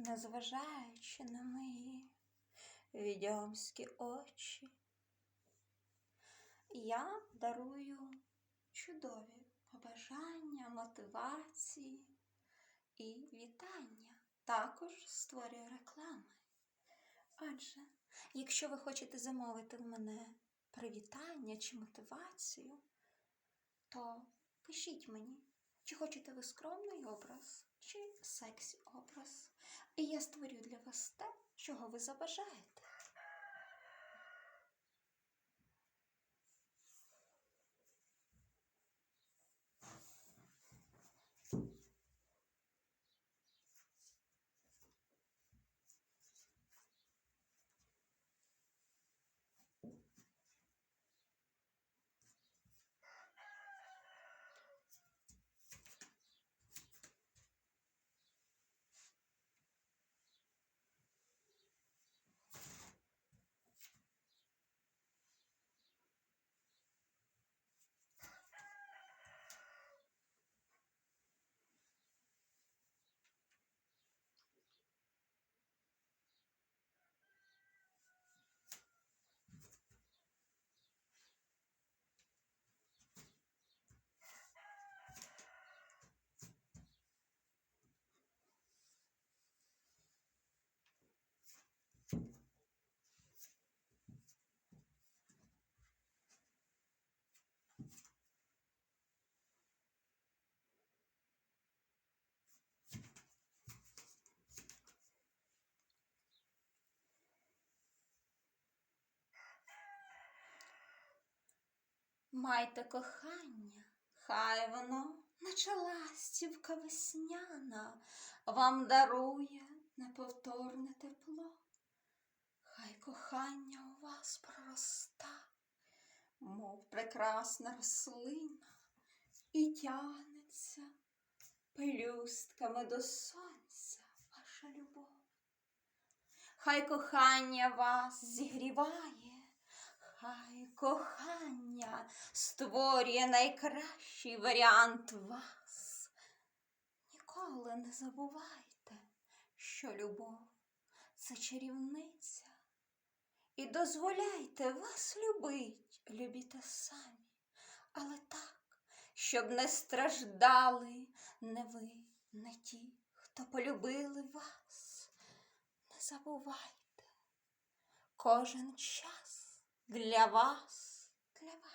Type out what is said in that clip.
незважаючи на мої відьомські очі. Я дарую чудові побажання, мотивації і вітання. Також створюю реклами. Адже, якщо ви хочете замовити в мене привітання чи мотивацію, то пишіть мені, чи хочете ви скромний образ, чи сексі образ. І я створю для вас те, чого ви забажаєте. Майте кохання, хай воно, наче ластівка весняна, вам дарує неповторне тепло. Кохання у вас пророста, мов прекрасна рослина, і тягнеться пелюстками до сонця ваша любов. Хай кохання вас зігріває, хай кохання створює найкращий варіант вас. Ніколи не забувайте, що любов це чарівниця. І дозволяйте вас любить, любіте самі, але так, щоб не страждали не ви, не ті, хто полюбили вас. Не забувайте, кожен час для вас, для вас.